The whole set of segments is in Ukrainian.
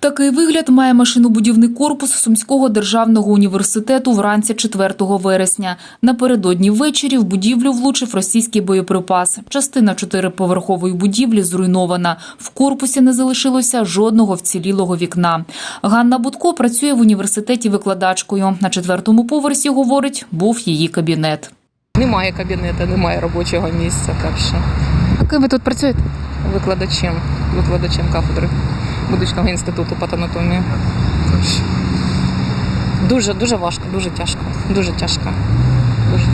Такий вигляд має машинобудівний корпус Сумського державного університету вранці 4 вересня. Напередодні ввечері в будівлю влучив російський боєприпас. Частина чотириповерхової будівлі зруйнована. В корпусі не залишилося жодного вцілілого вікна. Ганна Будко працює в університеті викладачкою. На четвертому поверсі, говорить, був її кабінет. Немає кабінету, немає робочого місця, так що А ким ви тут працюєте? викладачем, викладачем кафедри медичного інституту патанатомії. Дуже, дуже важко, дуже тяжко, дуже тяжко. Дуже.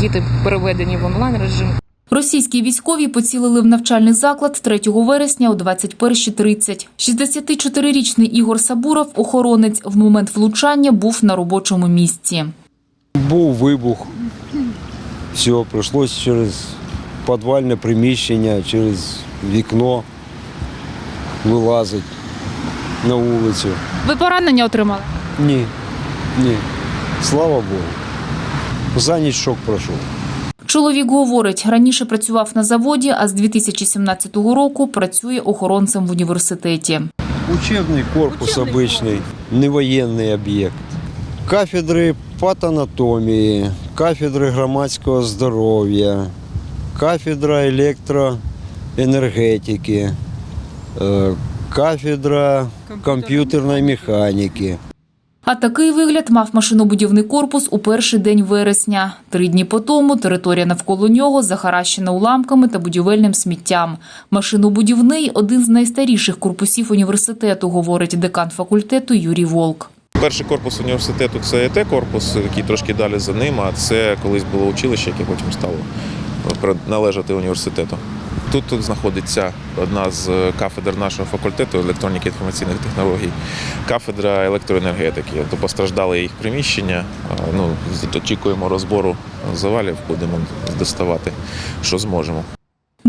Діти переведені в онлайн режим. Російські військові поцілили в навчальний заклад 3 вересня о 21.30. 64-річний Ігор Сабуров, охоронець, в момент влучання був на робочому місці. Був вибух. Все, прийшлося через підвальне приміщення, через вікно вилазити на вулицю. Ви поранення отримали? Ні, ні. Слава Богу. За ніч шок пройшов. Чоловік говорить, раніше працював на заводі, а з 2017 року працює охоронцем в університеті. Учебний корпус обичний, не воєнний об'єкт. Кафедри патанатомії, кафедри громадського здоров'я, кафедра електроенергетики, кафедра комп'ютерної механіки. А такий вигляд мав машинобудівний корпус у перший день вересня. Три дні по тому територія навколо нього захаращена уламками та будівельним сміттям. Машинобудівний – один з найстаріших корпусів університету, говорить декан факультету Юрій Волк. Перший корпус університету це ет корпус, який трошки далі за ним, а це колись було училище, яке потім стало належати університету. Тут, знаходиться одна з кафедр нашого факультету електроніки та інформаційних технологій, кафедра електроенергетики. То постраждали їх приміщення. Ну, очікуємо розбору завалів, будемо доставати, що зможемо.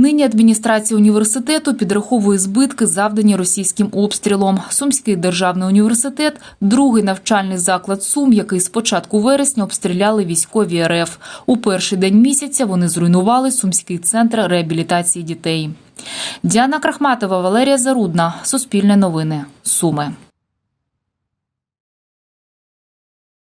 Нині адміністрація університету підраховує збитки, завдані російським обстрілом. Сумський державний університет – другий навчальний заклад Сум, який з початку вересня обстріляли військові РФ. У перший день місяця вони зруйнували Сумський центр реабілітації дітей. Діана Крахматова, Валерія Зарудна. Суспільне новини. Суми.